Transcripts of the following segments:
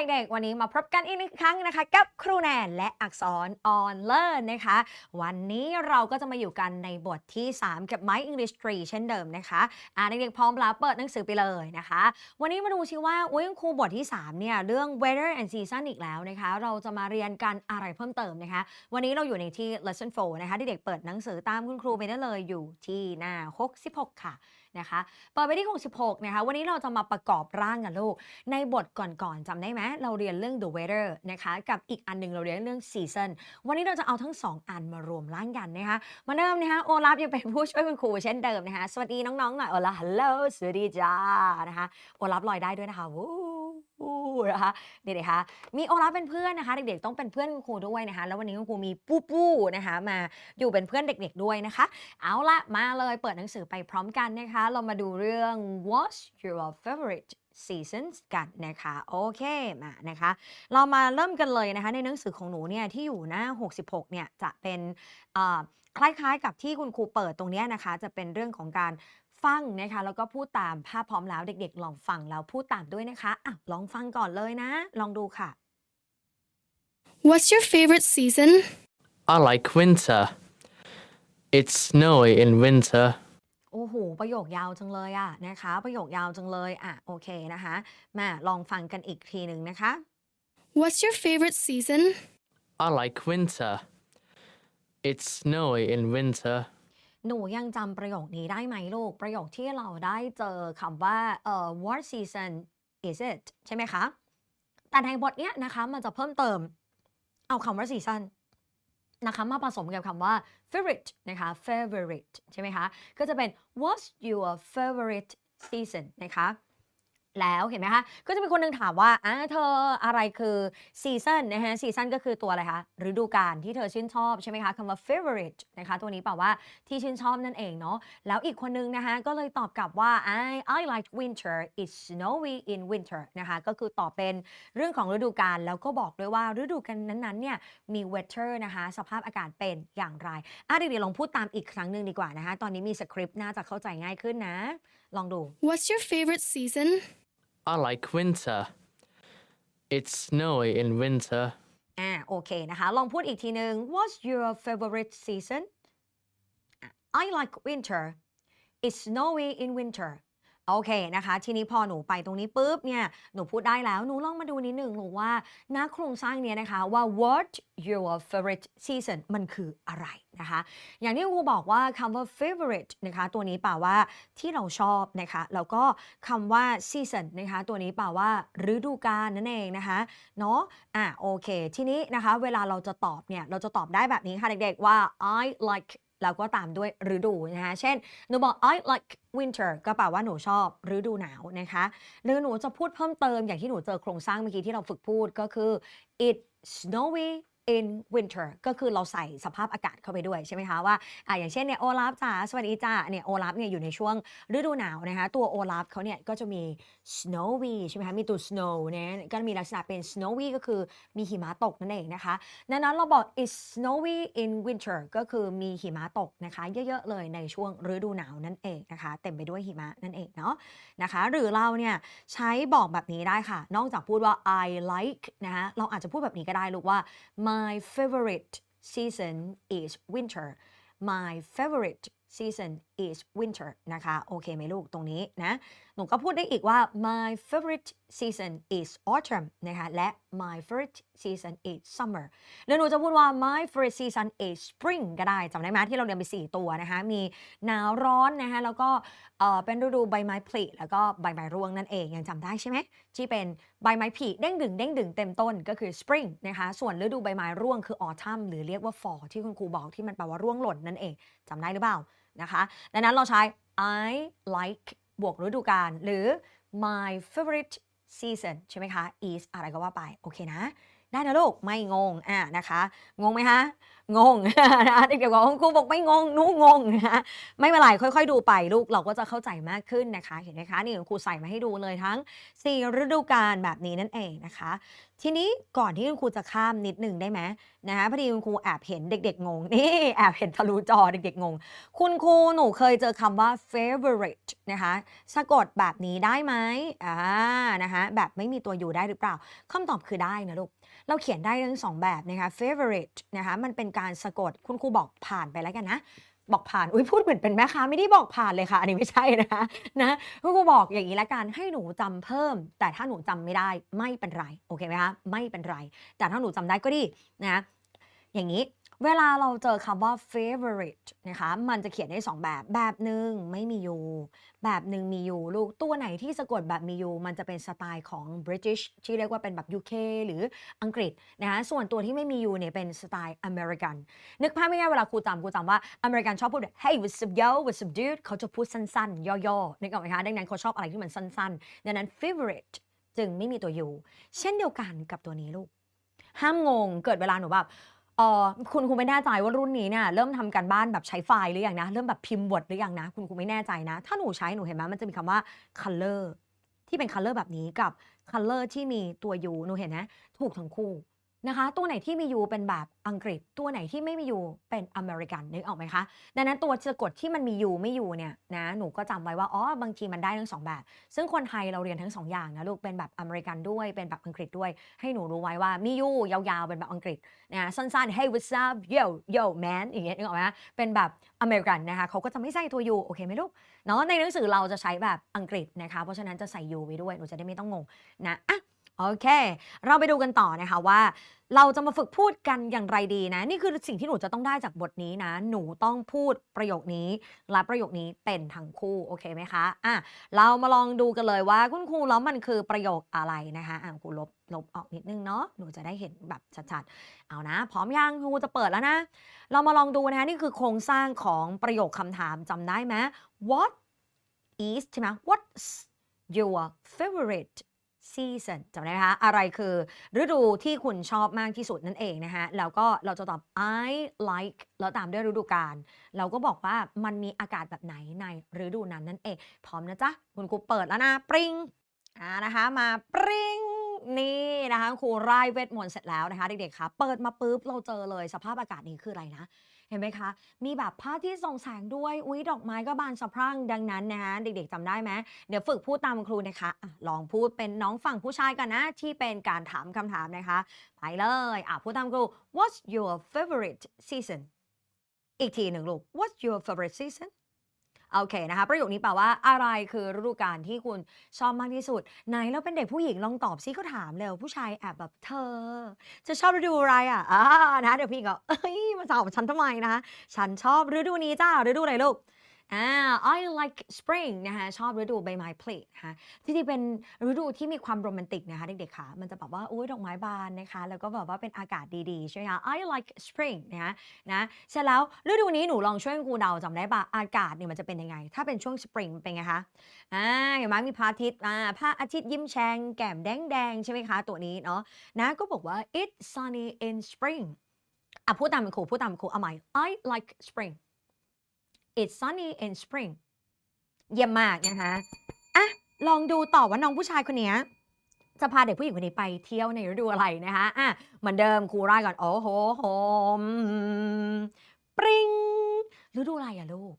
เด็กๆ วันนี้มาพบกันอีกหนึ่งครั้งนะคะ กับครูแนนและอักษรออนเลิร์นะคะ วันนี้เราก็จะมาอยู่กันในบทที่ 3 กับ My English 3 เช่นเดิมนะคะอ่าเด็กๆ พร้อมแล้วเปิดหนังสือไปเลยนะคะ วันนี้มาดูชิว่าอุ้ยครูบทที่ 3 เนี่ย เรื่อง weather and season อีกแล้วนะคะ เราจะมาเรียนกันอะไรเพิ่มเติมนะคะ วันนี้เราอยู่ในที่ lesson 4 นะคะเด็กๆเปิดหนังสือตามคุณครูไปได้เลยอยู่ที่หน้า 66 ค่ะ นะคะเปิดไปที่ 66 นะคะ วันนี้เราจะมาประกอบร่างกันลูก ในบทก่อนๆจำได้ไหมเราเรียนเรื่อง the weather นะคะ กับอีกอันหนึ่งเราเรียนเรื่อง season วันนี้เราจะเอาทั้งสองอันมารวมร่างกันนะคะ มาเริ่มนะคะโอลาฟยังเป็นผู้ช่วยคุณครูเช่นเดิมนะคะ สวัสดีน้องๆหน่อยโอลาฮัลโหลสวัสดีจ้านะคะโอลาฟลอยได้ด้วยนะคะวู นะคะเด็กๆคะมีโอลาเป็นเพื่อนนะคะ เด็กๆต้องเป็นเพื่อนคุณครูด้วยนะคะ แล้ววันนี้คุณครูมีปู้ปู้นะคะ มาอยู่เป็นเพื่อนเด็กๆด้วยนะคะ เอาละมาเลยเปิดหนังสือไปพร้อมกันนะคะ เรามาดูเรื่อง what's your favorite seasons กันนะคะ โอเคมานะคะ เรามาเริ่มกันเลยนะคะ ในหนังสือของหนูเนี่ยที่อยู่หน้า 66 เนี่ยจะเป็นคล้ายๆกับที่คุณครูเปิดตรงนี้นะคะ จะเป็นเรื่องของการ ฟังนะคะแล้วก็พูดตามภาพพร้อมแล้วเด็กๆ ลองฟังแล้วพูดตามด้วยนะคะอะลองฟังก่อนเลยนะ ลองดูค่ะ What's your favorite season? I like winter. It's snowy in winter. โอ้โห ประโยคยาวจังเลยอะนะคะ ประโยคยาวจังเลยอะโอเคนะคะมาลองฟังกันอีกทีหนึ่งนะคะ What's your favorite season? I like winter. It's snowy in winter. หนูยังจำประโยคนี้ได้ไหมลูก ประโยคที่เราได้เจอคำว่าเอ่อ what season is it ใช่ไหมคะ แต่ในบทเนี้ยนะคะมันจะเพิ่มเติมเอาคำว่า season นะคะมาผสมกับคำว่า favorite นะคะ favorite ใช่ไหมคะ ก็จะเป็น what's your favorite season นะคะ แล้วเห็นไหมคะ ก็จะมีคนหนึงถามว่าอ่าเธออะไรคือ season นะคะ season ก็คือตัวอะไรคะฤดูกาลที่เธอชื่นชอบใช่ไหมคะคำว่า favorite นะคะ ตัวนี้แปลว่าที่ชื่นชอบนั่นเองเนาะแล้วอีกคนนึงนะคะ ก็เลยตอบกลับว่า I I like winter it's snowy in winter นะคะ ก็คือตอบเป็นเรื่องของฤดูกาลแล้วก็บอกด้วยว่าฤดูกาลนั้นๆเนี่ยมี weather นะคะ สภาพอากาศเป็นอย่างไรอะเดี๋ยวลองพูดตามอีกครั้งหนึ่งดีกว่านะคะ ตอนนี้มีสคริปต์น่าจะเข้าใจง่ายขึ้นนะ ลองดู What's your favorite season? I like winter. It's snowy in winter. อ่าโอเคนะคะ ลองพูดอีกทีหนึ่ง What's your favorite season อ่ะ I like winter it's snowy in winter โอเคนะคะ ทีนี้พอหนูไปตรงนี้ปุ๊บเนี่ยหนูพูดได้แล้วหนูลองมาดูนิดหนึ่งหนูว่าหน้าโครงสร้างเนี้ยนะคะว่า what your favorite season มันคืออะไรนะคะ อย่างที่ครูบอกว่าคำว่า favorite นะคะตัวนี้แปลว่าที่เราชอบนะคะแล้วก็คำว่า season นะคะตัวนี้แปลว่าฤดูกาลนั่นเองนะคะเนาะอะโอเค ทีนี้นะคะเวลาเราจะตอบเนี่ยเราจะตอบได้แบบนี้ค่ะเด็กๆว่า I like แล้วก็ตามด้วยฤดูนะคะเช่นหนูบอก I like winter ก็แปลว่าหนูชอบฤดูหนาวนะคะหรือหนูจะพูดเพิ่มเติมอย่างที่หนูเจอโครงสร้างเมื่อกี้ที่เราฝึกพูดก็คือ it snowy in winter ก็คือเราใส่สภาพอากาศเข้าไปด้วยใช่ไหมคะว่าอะอย่างเช่นเนี่ยโอลาฟจ๋าสวัสดีจ้าเนี่ยโอลาฟเนี่ยอยู่ในช่วงฤดูหนาวนะคะตัวโอลาฟเขาเนี่ยก็จะมี snowy ใช่ไหมคะมีตัว snow เนี่ยก็มีลักษณะเป็น snowy ก็คือมีหิมะตกนั่นเองนะคะดังนั้นเราบอก it's snowy in winter ก็คือมีหิมะตกนะคะเยอะๆเลยในช่วงฤดูหนาวนั่นเองนะคะเต็มไปด้วยหิมะนั่นเองเนาะนะคะหรือเราเนี่ยใช้บอกแบบนี้ได้ค่ะ นอกจากพูดว่า I like นะคะเราอาจจะพูดแบบนี้ก็ได้ลูกว่า my My favorite season is winter my favorite season is winter นะคะ โอเคไหมลูกตรงนี้นะ นูก็พูดได้อีกว่า my favorite season is autumn นะคะ และ my favorite season is summer หรือหนูจะพูดว่า my favorite season is spring ก็ได้จำได้ไหมที่เราเรียนไป 4 ตัวนะคะ มีหนาวร้อนนะคะแล้วก็เอ่อเป็นฤดูใบไม้ผลิแล้วก็ใบไม้ร่วงนั่นเองยังจำได้ใช่ไหมที่เป็นใบไม้ผลิเด้งดึงเด้งดึงเต็มต้นก็คือ spring นะคะ ส่วนฤดูใบไม้ร่วงคือ autumn หรือเรียกว่า fall ที่คุณครูบอกที่มันแปลว่าร่วงหล่นนั่นเองจำได้หรือเปล่านะคะดังนั้นเราใช้ I like บวกฤดูกาลหรือ my favorite season ใช่ไหมคะ is อะไรก็ว่าไป โอเคนะ ได้นะลูกไม่งงอะนะคะ งงไหมคะงงนะคะเด็กๆบอกคุณครูบอกไม่งงหนูงงนะคะไม่เป็นไรค่อย ๆ ดูไปลูกเราก็จะเข้าใจมากขึ้นนะคะ เห็นไหมคะนี่คุณครูใส่มาให้ดูเลยทั้ง 4 ฤดูกาลแบบนี้นั่นเองนะคะ ทีนี้ก่อนที่คุณครูจะข้ามนิดหนึ่งได้ไหมนะคะพอดีคุณครูแอบเห็นเด็ก ๆ งงนี่แอบเห็นทะลุจอเด็ก ๆ งง คุณครูหนูเคยเจอคำว่า favorite นะคะสะกดแบบนี้ได้ไหมอ่านะคะแบบไม่มีตัวอยู่ได้หรือเปล่าคำตอบคือได้นะลูก เราเขียนได้ทั้งสองแบบนะคะ favorite นะคะมันเป็นการสะกดคุณครูบอกผ่านไปแล้วกันนะบอกผ่าน อุ้ยพูดเหมือนเป็นแม่ค้าไม่ได้บอกผ่านเลยค่ะ อันนี้ไม่ใช่นะคะนะคุณครูบอกอย่างนี้ละกันให้หนูจำเพิ่ม แต่ถ้าหนูจำไม่ได้ไม่เป็นไร โอเคไหมคะ ไม่เป็นไร แต่ถ้าหนูจำได้ก็ดีนะ อย่างนี้ เวลาเราเจอคำว่า favorite นะคะ มันจะเขียนได้2แบบ แบบหนึ่งไม่มี you แบบหนึ่งมี you ลูก ตัวไหนที่สะกดแบบมี you มันจะเป็นสไตล์ของ British ที่เรียกว่าเป็นแบบ UK หรืออังกฤษนะคะ ส่วนตัวที่ไม่มี you เนี่ยเป็นสไตล์อเมริกัน นึกภาพไม่ง่ายเวลาครูจำครูจำว่าอเมริกันชอบพูด hey what's up yo what's up dude เขาจะพูดสั้นๆ ย่อๆนึกออกไหมคะ ดังนั้นเขาชอบอะไรที่มันสั้นๆ ดังนั้น favorite จึงไม่มีตัว you เช่นเดียวกันกับตัวนี้ลูก ห้ามงง เกิดเวลาหนูแบบ เออคุณคุณไม่แน่ใจว่ารุ่นนี้เนี่ยเริ่มทำการบ้านแบบใช้ไฟล์หรือยังนะ เริ่มแบบพิมพ์บทหรือยังนะ คุณคุณไม่แน่ใจนะ ถ้าหนูใช้หนูเห็นไหมมันจะมีคำว่า color ที่เป็น color แบบนี้กับ color ที่มีตัว u หนูเห็นนะ ถูกทั้งคู่ นะคะ ตัวไหนที่มี u เป็นแบบอังกฤษ ตัวไหนที่ไม่มี u เป็นอเมริกันนึกออกไหมคะ ดังนั้นตัวสะกดที่มันมี u ไม่ u เนี่ยนะหนูก็จำไว้ว่าอ๋อบางทีมันได้ทั้งสองแบบ ซึ่งคนไทยเราเรียนทั้งสองอย่างนะลูกเป็นแบบอเมริกันด้วยเป็นแบบอังกฤษด้วย ให้หนูรู้ไว้ว่ามี u ยาวๆเป็นแบบอังกฤษนะสั้นๆ hey what's up yo yo man อย่างเงี้ยนึกออกไหมเป็นแบบอเมริกันนะคะเขาก็จะไม่ใส่ตัว u โอเคไหมลูกเนาะในหนังสือเราจะใช้แบบอังกฤษนะคะเพราะฉะนั้นจะใส่ u ไว้ด้วยหนูจะได้ไม่ต้องงงนะอะ โอเค เราไปดูกันต่อนะคะว่า เราจะมาฝึกพูดกันอย่างไรดีนะ นี่คือสิ่งที่หนูจะต้องได้จากบทนี้นะ หนูต้องพูดประโยคนี้ และประโยคนี้เป็นทั้งคู่ โอเคไหมคะอะเรามาลองดูกันเลยว่าคุณครูแล้วมันคือประโยคอะไรนะคะอะครูลบลบออกนิดนึงเนาะหนูจะได้เห็นแบบชัดๆ เอานะ พร้อมยังครูจะเปิดแล้วนะ เรามาลองดูนะคะนี่คือโครงสร้างของประโยคคำถามจำได้ไหม What is ใช่ไหม What's your favorite season จำได้ไหมคะ อะไรคือฤดูที่คุณชอบมากที่สุดนั่นเองนะคะแล้วก็เราจะตอบ I like แล้วตามด้วยฤดูกาลเราก็บอกว่ามันมีอากาศแบบไหนในฤดูนั้นนั่นเอง พร้อมนะจ๊ะ คุณครูเปิดแล้วนะปริงอ่านะคะ มาปริงนี่นะคะครูร่เวทมนต์เสร็จแล้วนะคะ เด็กๆคะเปิดมาปุ๊บเราเจอเลยสภาพอากาศนี้คืออะไรนะ เห็นไหมคะ มีแบบผ้าที่ส่องแสงด้วย อุ๊ย ดอกไม้ก็บานสะพรั่ง ดังนั้นนะคะเด็กๆจำได้ไหม เดี๋ยวฝึกพูดตามครูนะคะอะลองพูดเป็นน้องฝั่งผู้ชายกันนะ ที่เป็นการถามคำถามนะคะ ไปเลย อะ พูดตามครู What's your favorite season อีกทีหนึ่งลูก What's your favorite season โอเคนะคะ ประโยคนี้แปลว่าอะไรคือฤดูกาลที่คุณชอบมากที่สุด ไหนเราเป็นเด็กผู้หญิงลองตอบซิเขาถามเร็วผู้ชายแอบแบบเธอจะชอบฤดูอะไรอะอ่านะเดี๋ยวพี่ก็เอ้ยมาตอบฉันทำไมนะคะฉันชอบฤดูนี้จ้าฤดูอะไรลูก อ่า I like spring นะคะชอบฤดูใบไม้ผลินะคะที่จริงเป็นฤดูที่มีความโรแมนติกนะคะเด็กๆค่ะมันจะแบบว่าโอ้ยดอกไม้บานนะคะแล้วก็แบบว่าเป็นอากาศดีๆ ใช่ไหมคะ I like spring นะคะนะเสร็จแล้วฤดูนี้หนูลองช่วยครูเดาจำได้ปะอากาศเนี่ยมันจะเป็นยังไง ถ้าเป็นช่วง spring เป็นไงคะอ่าเห็นไหมมีพระอาทิตย์อ่าพระอาทิตย์ยิ้มแฉ่งแก้มแดงๆใช่ไหมคะตัวนี้เนาะนะก็บอกว่า it's sunny in spring อะพูดตามเป็นครูพูดตามเป็นครูเอาใหม่ I like spring it's sunny in spring เยี่ยมมากนะคะอะลองดูต่อว่าน้องผู้ชายคนนี้จะพาเด็กผู้หญิงคนนี้ไปเที่ยวในฤดูอะไรนะคะอะเหมือนเดิมครูร่ก่อน โอ้โหโหมปริงฤดูอะไรอะลูก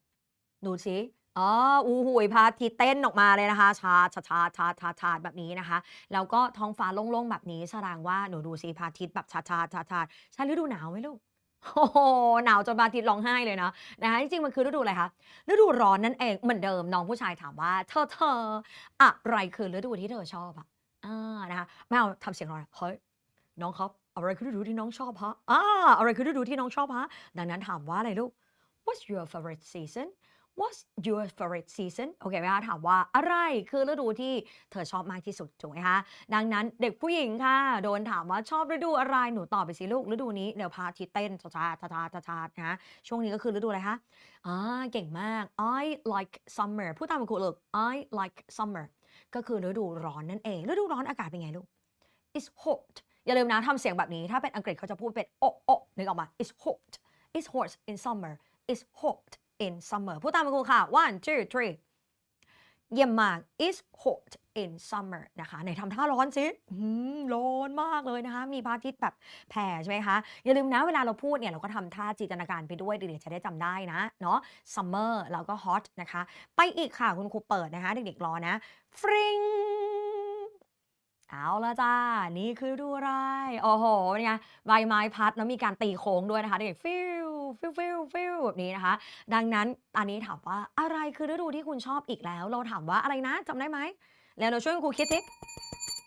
ดูสิอ๋ออูหูยพาทิตย์เต้นออกมาเลยนะคะ ชาชาชาชาชาชาแบบนี้นะคะ แล้วก็ท้องฟ้าโล่งๆแบบนี้แสดงว่าหนูดูสิพาทิตแบบชาชาชาชาใช่ฤดูหนาวไหมลูก โอ้โหหนาวจนพระอาทิตย์ร้องไห้เลยนะนะคะจริงๆมันคือฤดูอะไรคะฤดูร้อนนั่นเองเหมือนเดิมน้องผู้ชายถามว่า เธอเธออะไรคือฤดูที่เธอชอบอะอ่านะคะไม่เอาทำเสียงร้อนเฮ้ยน้องครับอะไรคือฤดูที่น้องชอบฮะอ่าอะไรคือฤดูที่น้องชอบฮะดังนั้นถามว่าอะไรลูก What's your favorite season What's your favorite season โอเคไหมคะถามว่าอะไรคือฤดูที่เธอชอบมากที่สุดถูกไหมคะ ดังนั้นเด็กผู้หญิงค่ะ โดนถามว่าชอบฤดูอะไรหนูตอบไปสิลูกฤดูนี้เดี๋ยวพาทิตเต้นชาชาชาชาชาชานะช่วงนี้ก็คือฤดูอะไรคะอ่าเก่งมาก I like summer พูดตามคุณครูลูก I like summer ก็คือฤดูร้อนนั่นเองฤดูร้อนอากาศเป็นไงลูก it's hot อย่าลืมนะทำเสียงแบบนี้ถ้าเป็นอังกฤษเขาจะพูดเป็นโอะโอะนึกออกมา it's hot it's hot in summer it's hot in summer พูดตามคุณครูค่ะ one two three เยี่ยมมาก is hot in summer นะคะไหนทำท่าร้อนสิร้อนมากเลยนะคะ มีพระอาทิตย์แบบแผ่ใช่ไหมคะ อย่าลืมนะ เวลาเราพูดเนี่ย เราก็ทำท่าจินตนาการไปด้วยเด็กๆจะได้จำได้นะ เนาะ summer แล้วก็ hot นะคะ ไปอีกค่ะ คุณครูเปิดนะคะ เด็กๆรอนะ ฟริงเอาละจ้า นี่คือดูไรโอ้โหเป็นไงใบไม้พัดแล้วมีการตีโค้งด้วยนะคะ เด็กๆฟิว ฟิวฟิวฟิวแบบนี้นะคะ ดังนั้นอันนี้ถามว่าอะไรคือฤดูที่คุณชอบอีกแล้ว เราถามว่าอะไรนะจำได้ไหม แล้วเราช่วยคุณครูคิดสิ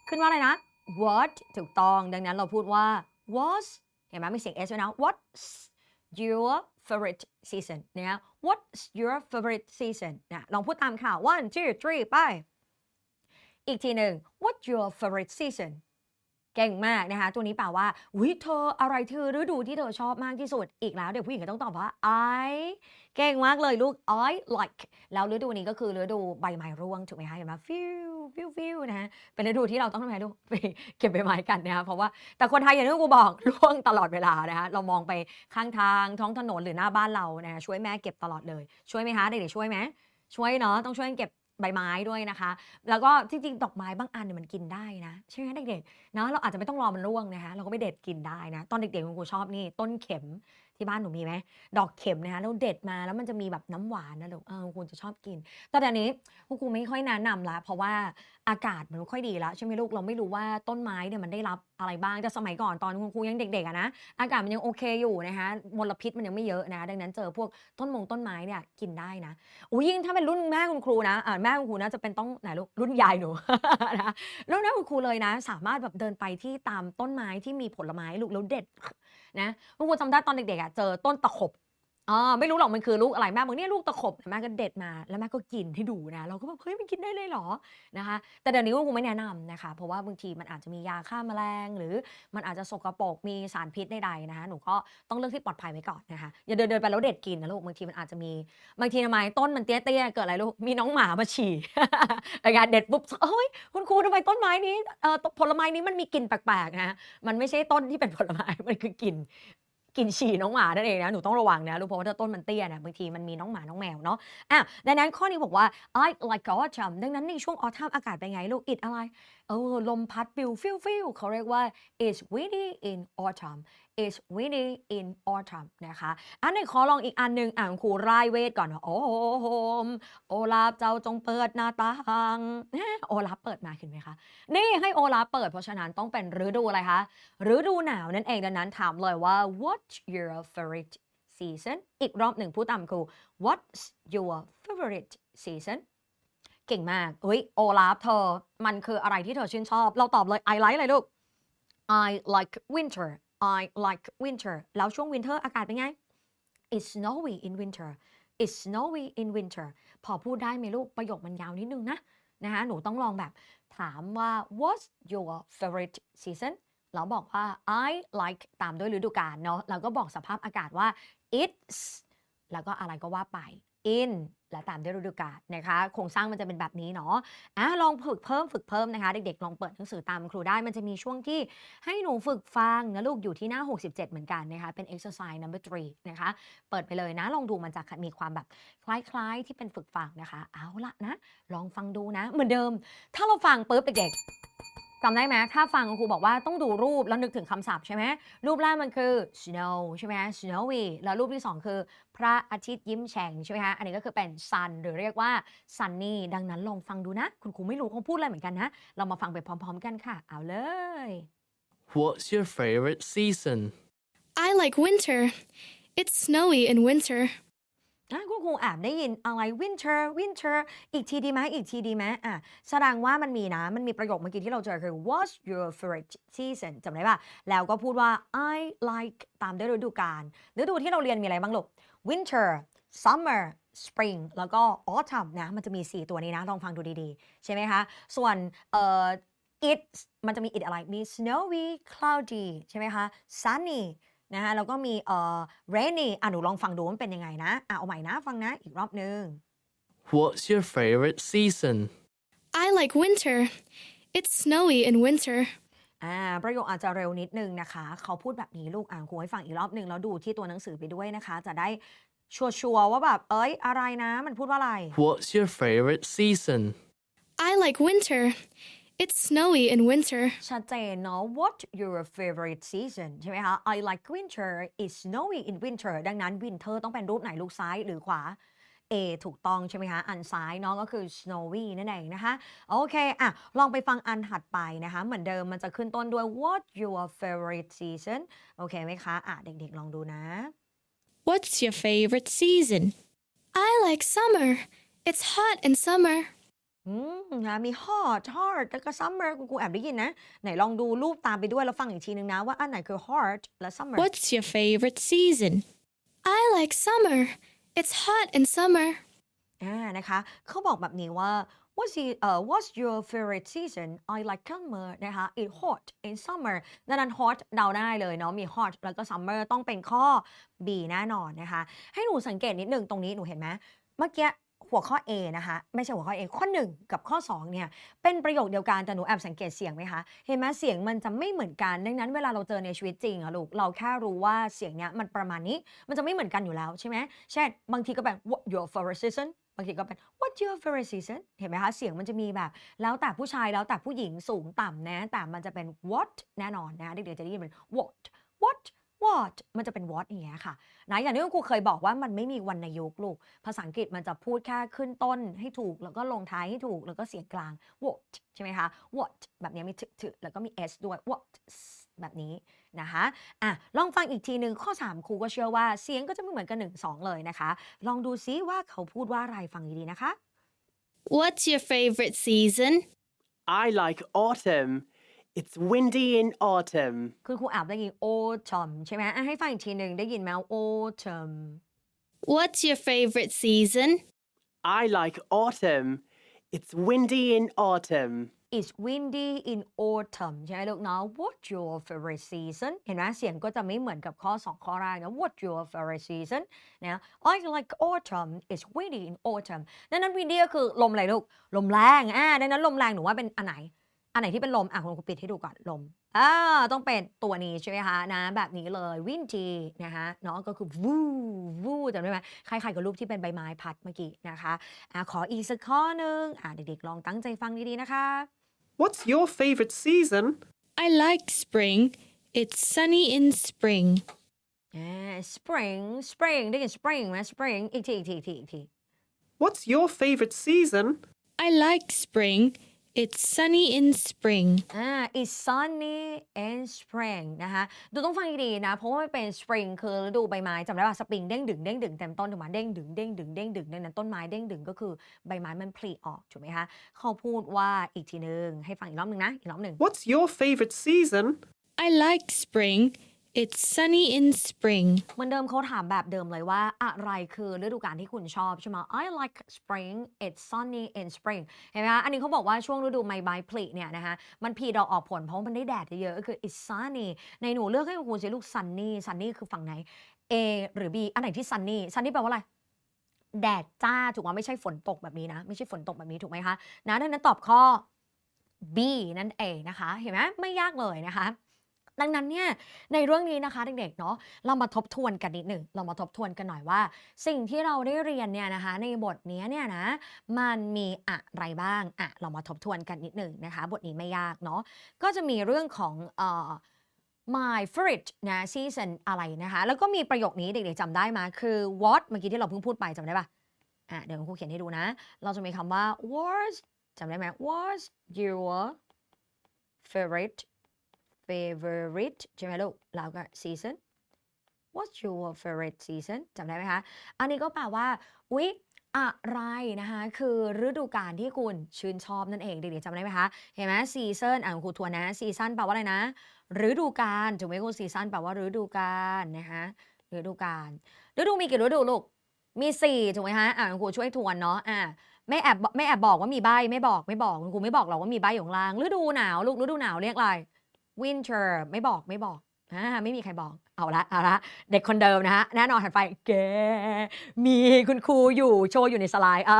ขึ้นว่าอะไรนะ what ถูกต้อง ดังนั้นเราพูดว่า was เห็นไหมมีเสียง s ด้วยนะ what's your favorite season นะ what's your favorite season นะลองพูดตามค่ะ one two three ไป อีกทีหนึ่ง what's your favorite season เก่งมากนะคะ ตัวนี้แปลว่าวิเธออะไรเธอฤดูที่เธอชอบมากที่สุดอีกแล้ว เด็กผู้หญิงก็ต้องตอบว่า I เก่งมากเลยลูก I like แล้วฤดูนี้ก็คือฤดูใบไม้ร่วงถูกไหมคะเห็นไหมฟิวฟิวฟิวนะฮะเป็นฤดูที่เราต้องทำไงลูกเก็บใบไม้กันนะคะเพราะว่าแต่คนไทยอย่างที่กูบอกร่วงตลอดเวลานะคะเรามองไปข้างทางท้องถนนหรือหน้าบ้านเรานะช่วยแม่เก็บตลอดเลยช่วยไหมคะเด็กๆช่วยไหมช่วยเนาะต้องช่วยเก็บ ใบไม้ด้วยนะคะ แล้วก็จริงๆดอกไม้บางอันเนี่ยมันกินได้นะใช่ไหมเด็กๆเนาะเราอาจจะไม่ต้องรอมันร่วงนะคะ เราก็ไปเด็ดกินได้นะ ตอนเด็กๆคุณครูชอบนี่ต้นเข็ม ที่บ้านหนูมีไหมดอกเข็มนะคะแล้วเด็ดมาแล้วมันจะมีแบบน้ำหวานนะลูกเออคุณครูจะชอบกินแต่เดี๋ยวนี้คุณครูไม่ค่อยแนะนำละเพราะว่าอากาศมันไม่ค่อยดีแล้วใช่ไหมลูกเราไม่รู้ว่าต้นไม้เนี่ยมันได้รับอะไรบ้างแต่สมัยก่อนตอนคุณครูยังเด็กๆอะนะอากาศมันยังโอเคอยู่นะคะมลพิษมันยังไม่เยอะนะ ดังนั้นเจอพวกต้นมงต้นไม้เนี่ยกินได้นะอุ้ยยิ่งถ้าเป็นรุ่นแม่คุณครูนะอ่าแม่คุณครูนะจะเป็นต้องไหนลูกรุ่นยายหนูนะรุ่นแม่คุณครูเลยนะ สามารถแบบเดินไปที่ตามต้นไม้ที่มีผลไม้ลูกแล้วเด็ด นะคุณครูจำได้ตอนเด็กๆอะเจอต้นตะขบ อ่าไม่รู้หรอกมันคือลูกอะไรแม่บอกเนี่ยลูกตะขบแม่ก็เด็ดมาแล้วแม่ก็กินให้ดูนะ เราก็แบบเฮ้ยมันกินได้เลยเหรอนะคะ แต่เดี๋ยวนี้คุณครูไม่แนะนำนะคะ เพราะว่าบางทีมันอาจจะมียาฆ่าแมลง หรือมันอาจจะสกปรกมีสารพิษใดๆนะคะหนูก็ต้องเลือกที่ปลอดภัยไว้ก่อนนะคะอย่าเดินเดินๆไปแล้วเด็ดกินนะลูกบางทีมันอาจจะมีบางทีทำไมต้นมันเตี้ยๆเกิดอะไรลูกมีน้องหมามาฉี่รายการเด็ดปุ๊บเฮ้ยคุณครูทำไมต้นไม้นี้เอ่อผลไม้นี้มันมีกลิ่นแปลกๆนะมันไม่ใช่ต้นที่เป็นผลไม้มันคือกลิ่น กลิ่นฉี่น้องหมานั่นเองนะหนูต้องระวังนะรู้เพราะว่าถ้าต้นมันเตี้ยนะบางทีมันมีน้องหมาน้องแมวเนาะอะดังนั้นข้อนี้บอกว่า I like autumn ดังนั้นในช่วง autumn อากาศเป็นไงลูกอิดอะไรเออลมพัดปิวฟิวฟิวเขาเรียกว่า it's windy in autumn is windy in autumn นะคะอันนี้ขอลองอีกอันหนึ่งอ่านครูรายเวทก่อน โอ้โหมโอลาฟเจ้าจงเปิดหน้าต่างโอลาฟเปิดมาเห็นไหมคะ นี่ให้โอลาฟเปิดเพราะฉะนั้นต้องเป็นฤดูอะไรคะฤดูหนาวนั่นเองดังนั้นถามเลยว่า what's your favorite season อีกรอบหนึ่งพูดตามครู what's your favorite season เก่งมากเฮ้ยโอลาฟเธอ มันคืออะไรที่เธอชื่นชอบ เราตอบเลย I like อะไรลูก I like winter I like winter แล้วช่วง winter อากาศเป็นไง It's snowy in winter It's snowy in winter พอพูดได้ไหมลูก ประโยคมันยาวนิดนึงนะนะคะหนูต้องลองแบบถามว่า What's your favorite season แล้วบอกว่า I like ตามด้วยฤดูกาลเนาะแล้วก็บอกสภาพอากาศว่า it's แล้วก็อะไรก็ว่าไป in และตามด้วยฤดูกาลนะคะโครงสร้างมันจะเป็นแบบนี้เนาะอะลองฝึกเพิ่มฝึกเพิ่มนะคะ เด็กๆ ลองเปิดหนังสือตามครูได้ มันจะมีช่วงที่ให้หนูฝึกฟังนะลูกอยู่ที่หน้า 67 เหมือนกันนะคะ เป็น exercise number three นะคะ เปิดไปเลยนะ ลองดูมันจะมีความแบบคล้ายๆ ที่เป็นฝึกฟังนะคะ เอาละนะ ลองฟังดูนะ เหมือนเดิม ถ้าเราฟังปุ๊บเด็กๆ จำได้ไหมถ้าฟังครูบอกว่าต้องดูรูปแล้วนึกถึงคำศัพท์ใช่ไหมรูปแรกมันคือ snow ใช่ไหม snowy แล้วรูปที่สองคือ พระอาทิตย์ยิ้มแฉ่งใช่ไหมคะอันนี้ก็คือเป็น sun หรือเรียกว่า sunny ดังนั้นลองฟังดูนะ คุณครูไม่รู้เขาพูดอะไรเหมือนกันนะ เรามาฟังไปพร้อม ๆ กันค่ะ เอาเลย What's your favorite season? I like winter. It's snowy in winter. อะคุณครูแอบได้ยินอะไร winter winter อีกทีดีไหมอีกทีดีไหมอะแสดงว่ามันมีนะ มันมีประโยคเมื่อกี้ที่เราเจอคือ what's your favorite season จำได้ป่ะ แล้วก็พูดว่า I like ตามด้วยฤดูกาลฤดูที่เราเรียนมีอะไรบ้างลูก winter summer spring แล้วก็ autumn นะ มันจะมี 4 ตัวนี้นะ ลองฟังดูดีๆ ใช่ไหมคะ ส่วนเอ่อ it มันจะมี it อะไร มี snowy cloudy ใช่ไหมคะ sunny นะคะแล้วก็มีเอ่อ rainy อะหนูลองฟังดูว่ามันเป็นยังไงนะอะเอาใหม่นะฟังนะอีกรอบนึง What's your favorite season? I like winter. It's snowy in winter. อ่าประโยคอาจจะเร็วนิดนึงนะคะ เขาพูดแบบนี้ลูกอ่านครูให้ฟังอีกรอบหนึ่งแล้วดูที่ตัวหนังสือไปด้วยนะคะ จะได้ชัวร์ๆว่าแบบ เอ้ย อะไรนะ มันพูดว่าอะไร What's your favorite season? I like winter. It's snowy in winter. ชัดเจนเนาะ What your favorite season ใช่ไหมคะ I like winter it's snowy in winter ดังนั้น winter ต้องเป็นรูปไหนลูกซ้ายหรือขวา A ถูกต้องใช่ไหมคะ อันซ้ายเนาะก็คือ snowy นั่นเองนะคะ โอเค อะ ลองไปฟังอันถัดไปนะคะ เหมือนเดิมมันจะขึ้นต้นด้วย What your favorite season โอเคไหมคะ อะ เด็กๆ ลองดูนะ What's your favorite season? I like summer. It's hot in summer. อืมนะมี hot hot แล้วก็ summer กูกูแอบได้ยินนะ ไหนลองดูรูปตามไปด้วย แล้วฟังอีกทีนึงนะ ว่าอันไหนคือ hot และ summer What's your favorite season? I like summer. It's hot in summer. อ่านะคะเขาบอกแบบนี้ว่า what's the, uh, what's your favorite season I like summer นะคะ it hot in summer ดังนั้น hot เดาได้เลยเนาะมี hot แล้วก็ summer ต้องเป็นข้อ B แน่นอนนะคะ ให้หนูสังเกตนิดนึงตรงนี้หนูเห็นไหมเมื่อกี้ หัวข้อ A นะคะไม่ใช่หัวข้อ A ข้อ 1 กับข้อ2เนี่ยเป็นประโยคเดียวกันแต่หนูแอบสังเกตเสียงไหมคะเห็นไหมเสียงมันจะไม่เหมือนกันดังนั้นเวลาเราเจอในชีวิตจริงอะลูกเราแค่รู้ว่าเสียงเนี้ยมันประมาณนี้มันจะไม่เหมือนกันอยู่แล้วใช่ไหมเช่นบางทีก็แบบ what your favorite season บางทีก็เป็น what your favorite season เห็นไหมคะ เสียงมันจะมีแบบ แล้วแต่ผู้ชายแล้วแต่ผู้หญิงสูงต่ำนะ แต่มันจะเป็น what แน่นอนนะ เด็กๆจะได้ยินเป็น what what what มันจะเป็น what อย่างเงี้ยค่ะนะอย่างที่คุณครูเคยบอกว่ามันไม่มีวรรณยุกต์ลูก ภาษาอังกฤษมันจะพูดแค่ขึ้นต้นให้ถูก แล้วก็ลงท้ายให้ถูก แล้วก็เสียงกลาง what ใช่ไหมคะ what แบบเนี้ยมีถึถึแล้วก็มี s ด้วย what แบบนี้นะคะอะลองฟังอีกทีหนึ่งข้อ 3 ครูก็เชื่อว่าเสียงก็จะไม่เหมือนกัน 1 2 เลยนะคะ ลองดูซิว่าเขาพูดว่าอะไรฟังดีๆนะคะ What's your favorite season? I like autumn. It's windy in autumn. คือครูอาบได้ยิน autumn ใช่ไหมอะให้ฟังอีกทีหนึ่งได้ยินไหม autumn What's your favorite season? I like autumn. It's windy in autumn. It's windy in autumn ใช่ไหมลูกเนาะ What's your favorite season เห็นไหมเสียงก็จะไม่เหมือนกับข้อ 2 ข้อแรกนะ What's your favorite season นะ I like autumn It's windy in autumn ดังนั้น windy ก็คือลมอะไรลูก ลมแรง อ่าดังนั้นลมแรงหนูว่าเป็นอันไหน อันไหนที่เป็นลม อะคุณครูปิดให้ดูก่อนลมอ่าต้องเป็นตัวนี้ใช่ไหมคะนะ แบบนี้เลย windy นะคะเนาะก็คือ woo woo จำได้ไหมคล้ายๆกับรูปที่เป็นใบไม้พัดเมื่อกี้นะคะอะขออีกสักข้อหนึ่งอะเด็กๆลองตั้งใจฟังดีๆนะคะ What's your favorite season? I like spring. It's sunny in spring. อ่า spring spring ได้ยิน spring ไหม spring อีกทีอีกทีอีกทีอีกที What's your favorite season? I like spring. It's sunny in spring. อ่า it's sunny in spring นะคะดูต้องฟังดีๆนะ เพราะว่ามันเป็น spring คือฤดูใบไม้จำได้ป่ะ spring เด้งดึงเด้งดึงเต็มต้นถูกไหมเด้งดึงเด้งดึงเด้งดึงดังนั้นต้นไม้เด้งดึงก็คือใบไม้มันผลิออกถูกไหมคะเขาพูดว่าอีกทีหนึ่งให้ฟังอีกรอบหนึ่งนะ อีกรอบหนึ่ง What's your favorite season? I like spring. It's sunny in spring. เหมือนเดิมเขาถามแบบเดิมเลยว่า อะไรคือฤดูกาลที่คุณชอบใช่ไหม I like spring it's sunny in spring เห็นไหมคะอันนี้เขาบอกว่าช่วงฤดูใบไม้ผลิเนี่ยนะคะมันผลิดอกออกผลเพราะมันได้แดดเยอะก็คือ it's sunny ในหนูเลือกให้คุณสิลูก sunny sunny คือฝั่งไหน A หรือ B อันไหนที่ sunny sunny แปลว่าอะไรแดดจ้าถูกไหมไม่ใช่ฝนตกแบบนี้นะ ไม่ใช่ฝนตกแบบนี้ถูกไหมคะนะดังนั้นตอบข้อ B นั่นเองนะคะ เห็นไหมไม่ยากเลยนะคะ ดังนั้นเนี่ยในเรื่องนี้นะคะเด็กๆเนาะเรามาทบทวนกันนิดหนึ่งเรามาทบทวนกันหน่อยว่า สิ่งที่เราได้เรียนเนี่ยนะคะ ในบทนี้เนี่ยนะมันมีอะไรบ้างอะเรามาทบทวนกันนิดหนึ่งนะคะ บทนี้ไม่ยากเนาะก็จะมีเรื่องของเอ่อ my favorite นะ season อะไรนะคะ แล้วก็มีประโยคนี้เด็กๆจำได้ไหมาคือ what เมื่อกี้ที่เราเพิ่งพูดไปจำได้ปะอะเดี๋ยวคุณครูเขียนให้ดูนะ เราจะมีคำว่า was จำได้ไหม was your favorite favorite ใช่ไหมลูกแล้วก็ season what's your favorite season จำได้ไหมคะ อันนี้ก็แปลว่า อุ๊ย อะไรนะคะ คือฤดูกาลที่คุณชื่นชอบนั่นเองเด็กๆจำได้ไหมคะ เห็นไหม season อ่านครูทวนนะ season แปลว่าอะไรนะ ฤดูกาลถูกไหมคุณ season แปลว่าฤดูกาลนะคะฤดูกาลฤดูมีกี่ฤดูลูก มีสี่ถูกไหมคะอ่านครูช่วยทวนเนาะ อ่าไม่แอบไม่แอบบอกว่ามีใบไม่บอกไม่บอกคุณครูไม่บอกหรอกว่ามีใบอยู่ข้างล่างฤดูหนาวลูกฤดูหนาวเรียกอะไร winter ไม่บอกไม่บอกอ่าไม่มีใครบอก เอาละเอาละเด็กคนเดิมนะฮะแน่นอนถัดไปแกมีคุณครูอยู่โชว์อยู่ในสไลด์อ่า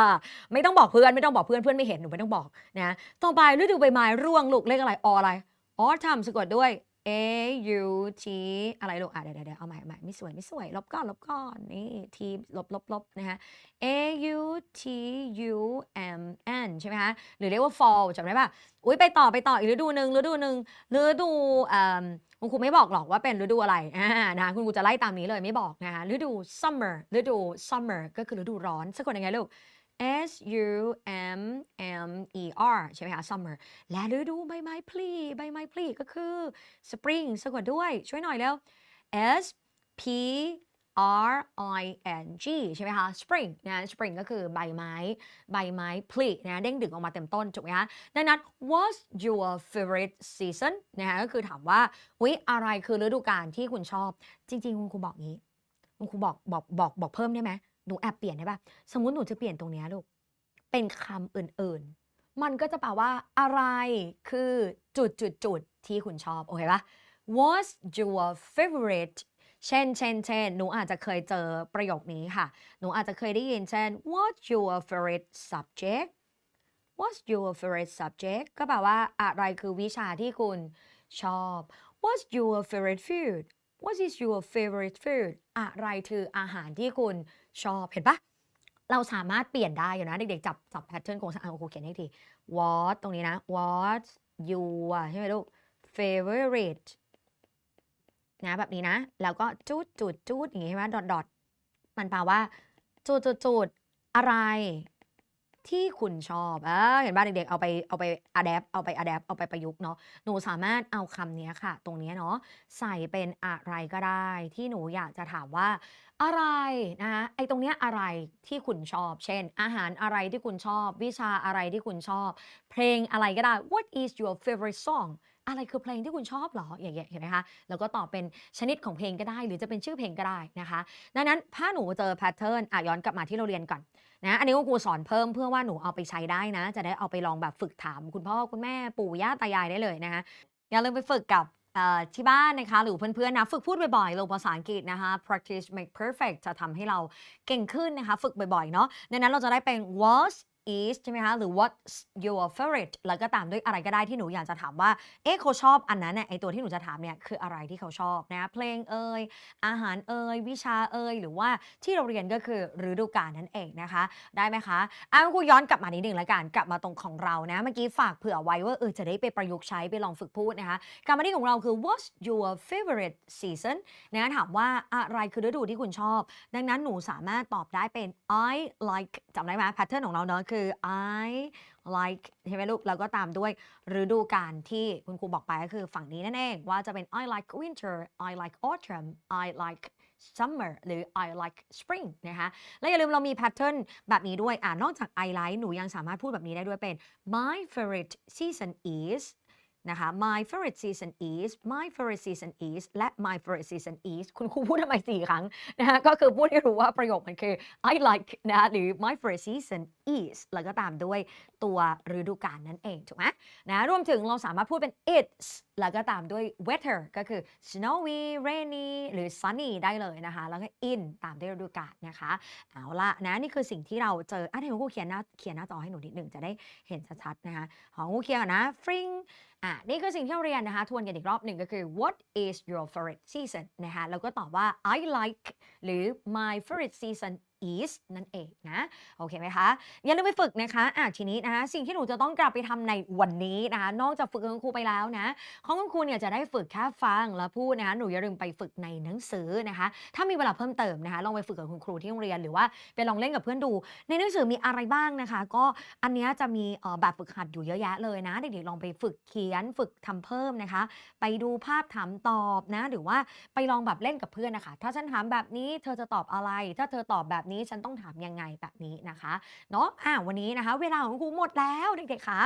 ไม่ต้องบอกเพื่อนไม่ต้องบอกเพื่อนเพื่อนไม่เห็นหนูไม่ต้องบอกนะต่อไปฤดูใบไม้ร่วงลูกเลขอะไรออะไรอ๋อทำสะกดด้วย a u t อะไรลูกอะเดี๋ยวเดี๋ยวเอาใหม่เอาใหม่ไม่สวยไม่สวย ลบก่อนลบก่อนนี่ t ลบลบลบนะฮะ a u t u m n ใช่ไหมคะ หรือเรียกว่า fall จำได้ป่ะ อุ้ยไปต่อไปต่ออีกฤดูหนึ่งฤดูหนึ่งฤดูเออคุณครูไม่บอกหรอกว่าเป็นฤดูอะไรอ่านะคุณครูจะไล่ตามนี้เลยไม่บอกนะคะฤดู summer ฤดู summer ก็คือฤดูร้อนสะกดยังไงลูก S U M M E R ใช่ไหมคะ summer และฤดูใบไม้ผลิใบไม้ผลิก็คือ spring สะกดด้วย ช่วยหน่อยแล้ว S P R I N G ใช่ไหมคะ spring นะ spring ก็คือใบไม้ ใบไม้ผลินะ เด้งดึงออกมาเต็มต้น ถูกไหมคะดังนั้น what's your favorite season นะคะก็คือถามว่าอุ๊ยอะไรคือฤดูกาลที่คุณชอบ จริง ๆ คุณครูบอกงี้ คุณครูบอกบอกบอกบอกเพิ่มได้ไหม หนูแอบเปลี่ยนได้ปะสมมติหนูจะเปลี่ยนตรงเนี้ยลูก เป็นคำอื่นๆ มันก็จะแปลว่าอะไรคือจุดจุดจุดที่คุณชอบ โอเคปะ What's your favorite เช่นเช่นเช่นหนูอาจจะเคยเจอประโยคนี้ค่ะ หนูอาจจะเคยได้ยินเช่น What's your favorite subject What's your favorite subject ก็แปลว่าอะไรคือวิชาที่คุณชอบ What's your favorite food What is your favorite food อะไรคืออาหารที่คุณชอบเห็นปะเราสามารถเปลี่ยนได้อยู่นะ เด็กๆ จับจับแพทเทิร์นโครงสร้างอะครูเขียนให้ที what ตรงนี้นะ what your ใช่ไหมลูก favorite นะแบบนี้นะ แล้วก็จุดจุดจุดอย่างงี้ใช่ไหมดอทดอทมันแปลว่าจุดจุดจุดอะไร ที่คุณชอบเออเห็นบ้านเด็กๆ เอาไปเอาไปอะแดปเอาไปอะแดปเอาไปประยุกต์เนาะ หนูสามารถเอาคำนี้ค่ะ ตรงนี้เนาะใส่เป็นอะไรก็ได้ ที่หนูอยากจะถามว่า อะไรนะคะไอ้ตรงเนี้ยอะไรที่คุณชอบ เช่น อาหารอะไรที่คุณชอบ วิชาอะไรที่คุณชอบ เพลงอะไรก็ได้ What is your favorite song อะไรคือเพลงที่คุณชอบหรออย่างเงี้ยเห็นไหมคะแล้วก็ตอบเป็นชนิดของเพลงก็ได้ หรือจะเป็นชื่อเพลงก็ได้นะคะดังนั้นถ้าหนูเจอแพทเทิร์นอะย้อนกลับมาที่เราเรียนก่อนนะอันนี้ก็ครูสอนเพิ่มเพื่อว่าหนูเอาไปใช้ได้นะ จะได้เอาไปลองแบบฝึกถาม คุณพ่อคุณแม่ปู่ย่าตายายได้เลยนะคะอย่าลืมไปฝึกกับที่บ้านนะคะหรือเพื่อนๆนะฝึกพูดบ่อยๆลงภาษาอังกฤษนะคะ practice make perfect จะทำให้เราเก่งขึ้นนะคะ ฝึกบ่อยๆเนาะดังนั้นเราจะได้เป็น what is ใช่ไหมคะ หรือ what's your favorite แล้วก็ตามด้วยอะไรก็ได้ที่หนูอยากจะถามว่า เอ๊ะเขาชอบอันนั้นเนี่ยไอตัวที่หนูจะถามเนี่ยคืออะไรที่เขาชอบนะ เพลงเอ่ย อาหารเอ่ย วิชาเอ่ย หรือว่าที่เราเรียนก็คือฤดูกาลนั่นเองนะคะ ได้ไหมคะอะครูย้อนกลับมานิดหนึ่งแล้วกัน กลับมาตรงของเรานะ เมื่อกี้ฝากเผื่อไว้ว่าเออจะได้ไปประยุกต์ใช้ไปลองฝึกพูดนะคะกลับมาที่ของเราคือ what's your favorite season นะถามว่าอะไรคือฤดูที่คุณชอบ ดังนั้นหนูสามารถตอบได้เป็น I like จำได้ไหมแพทเทิร์นของเราเนอะคือือ I like ใช่ไหมลูก แล้วก็ตามด้วยฤดูกาลที่คุณครูบอกไปก็คือฝั่งนี้นั่นเอง ว่าจะเป็น I like winter I like autumn I like summer หรือ I like spring นะคะ และอย่าลืมเรามีแพทเทิร์นแบบนี้ด้วยอ่านอกจาก I like หนูยังสามารถพูดแบบนี้ได้ด้วยเป็น my favorite season is นะคะ my favorite season is my favorite season is และ my favorite season is คุณครูพูดทำไมสี่ครั้งนะคะก็คือพูดให้รู้ว่าประโยคมันคือ I like นะคะหรือ my favorite season is แล้วก็ตามด้วยตัวฤดูกาลนั่นเอง ถูกไหมนะรวมถึงเราสามารถพูดเป็น it's แล้วก็ตามด้วย weather ก็คือ snowy rainy หรือ sunny ได้เลยนะคะ แล้วก็ in ตามด้วยฤดูกาลนะคะ เอาละนะนี่คือสิ่งที่เราเจออะเดี๋ยวครูเขียนหน้าเขียนหน้าจอให้หนูนิดหนึ่งจะได้เห็นชัดๆนะคะ ของครูเขียนนะ fring อะนี่คือสิ่งที่เราเรียนนะคะ ทวนกันอีกรอบหนึ่งก็คือ what is your favorite season นะคะแล้วก็ตอบว่า I like หรือ my favorite season is นั่นเองนะโอเคไหมคะอย่าลืมไปฝึกนะคะอะทีนี้นะคะสิ่งที่หนูจะต้องกลับไปทำในวันนี้นะคะ นอกจากฝึกกับคุณครูไปแล้วนะของคุณครูเนี่ยจะได้ฝึกแค่ฟังและพูดนะคะหนูอย่าลืมไปฝึกในหนังสือนะคะ ถ้ามีเวลาเพิ่มเติมนะคะลองไปฝึกกับคุณครูที่โรงเรียนหรือว่าไปลองเล่นกับเพื่อนดู ในหนังสือมีอะไรบ้างนะคะ ก็อันนี้จะมีแบบฝึกหัดอยู่เยอะแยะเลยนะเด็กๆลองไปฝึกเขียนฝึกทำเพิ่มนะคะ ไปดูภาพถามตอบนะหรือว่าไปลองแบบเล่นกับเพื่อนนะคะ ถ้าฉันถามแบบนี้เธอจะตอบอะไร ถ้าเธอตอบแบบนี้ฉันต้องถามยังไงแบบนี้นะคะเนาะอะวันนี้นะคะ เวลาของครูหมดแล้วเด็กๆคะ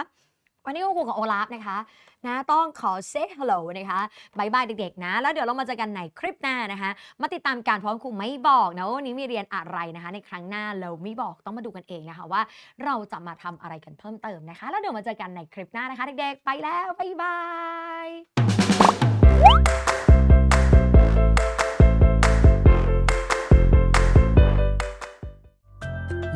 วันนี้ก็ครูกับโอลาฟนะคะนะต้องขอ say hello นะคะบายบายเด็กๆนะ แล้วเดี๋ยวเรามาเจอกันในคลิปหน้านะคะ มาติดตามการพราะครูไม่บอกนะวันนี้มีเรียนอะไรนะคะ ในครั้งหน้าเราไม่บอกต้องมาดูกันเองนะคะว่า เราจะมาทำอะไรกันเพิ่มเติมนะคะ แล้วเดี๋ยวมาเจอกันในคลิปหน้านะคะเด็กๆไปแล้วบายบาย